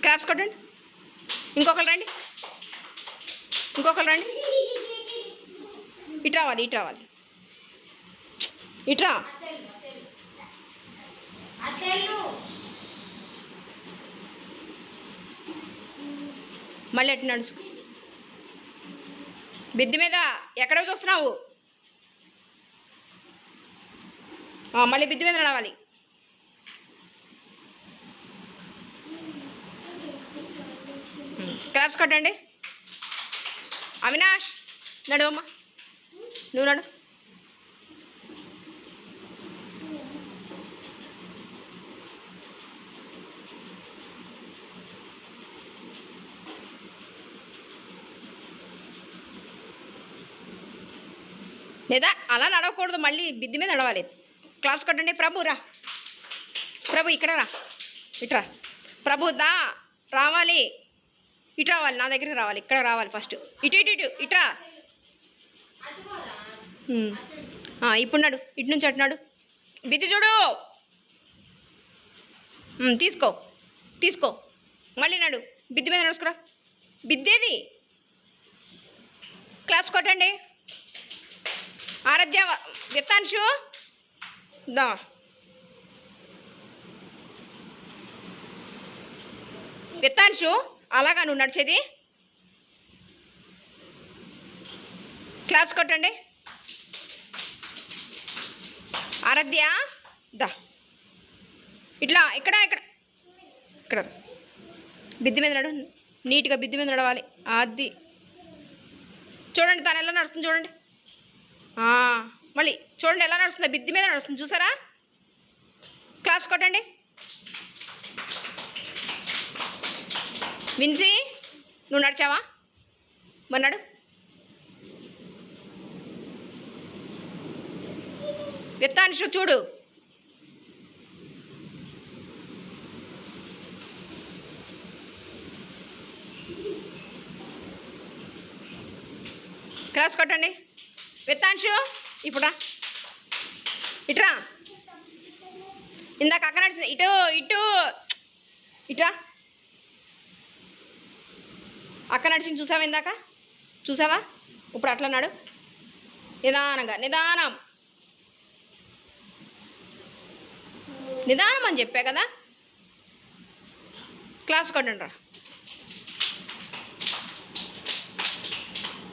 Claps కొట్టండి. ఇంకొకరు రండి. ఇంకొకరు రండి. ఇటు రావాలి ఇటు రావాలి. ఇట్రా మళ్ళీ ఎటు నడుచు బిద్ది మీద ఎక్కడ చూస్తున్నావు. మళ్ళీ బిద్ది మీద నడవాలి. క్లాప్స్ కట్టండి. అవినాష్ నడు నువ్వు నడు. లేదా అలా నడవకూడదు మళ్ళీ బిద్ది మీద నడవాలి. క్లాప్స్ కట్టండి. ప్రభు రా. ప్రభు ఇక్కడ రా. ఇట్రా ప్రభు దా రావాలి. ఇటు రావాలి నా దగ్గర రావాలి ఇక్కడ రావాలి ఫస్ట్ ఇటు ఇటు ఇటు ఇట్రా ఇప్పుడు నడు ఇటు నుంచి అటు బిద్ది చూడు. తీసుకో తీసుకో. మళ్ళీ నడు బిద్ది మీద నడుచుకురా. బిద్దేది క్లాప్స్ కొట్టండి. ఆరాధ్య విత్తాంశు దా. విత్తాంశు అలాగా నువ్వు నడిచేది? క్లాప్స్ కొట్టండి. ఆరాధ్య దా. ఇట్లా ఇక్కడ ఇక్కడ. ఇక్కడ. బిద్ది మీద నడు. నీట్గా బిద్ది మీద నడవాలి. అది చూడండి తను ఎలా నడుస్తుంది చూడండి. మళ్ళీ చూడండి ఎలా నడుస్తుందో. బిద్ది మీద నడుస్తుంది. చూసారా? క్లాప్స్ కొట్టండి. విన్సీ నువ్వు నడిచావా? మన్నాడు నడు చూడు. క్లాస్ కొట్టండి. విత్తాంశు ఇప్పుడా? ఇట్రా. ఇందాక అక్క నడిచింది. ఇటు ఇటు. ఇట్రా. అక్క నడిచింది చూసావా ఇందాక? చూసావా? ఇప్పుడు అట్లా నాడు. నిదానంగా నిదానం. నిదానం అని చెప్పా కదా? క్లాప్స్ కొట్టండి రా.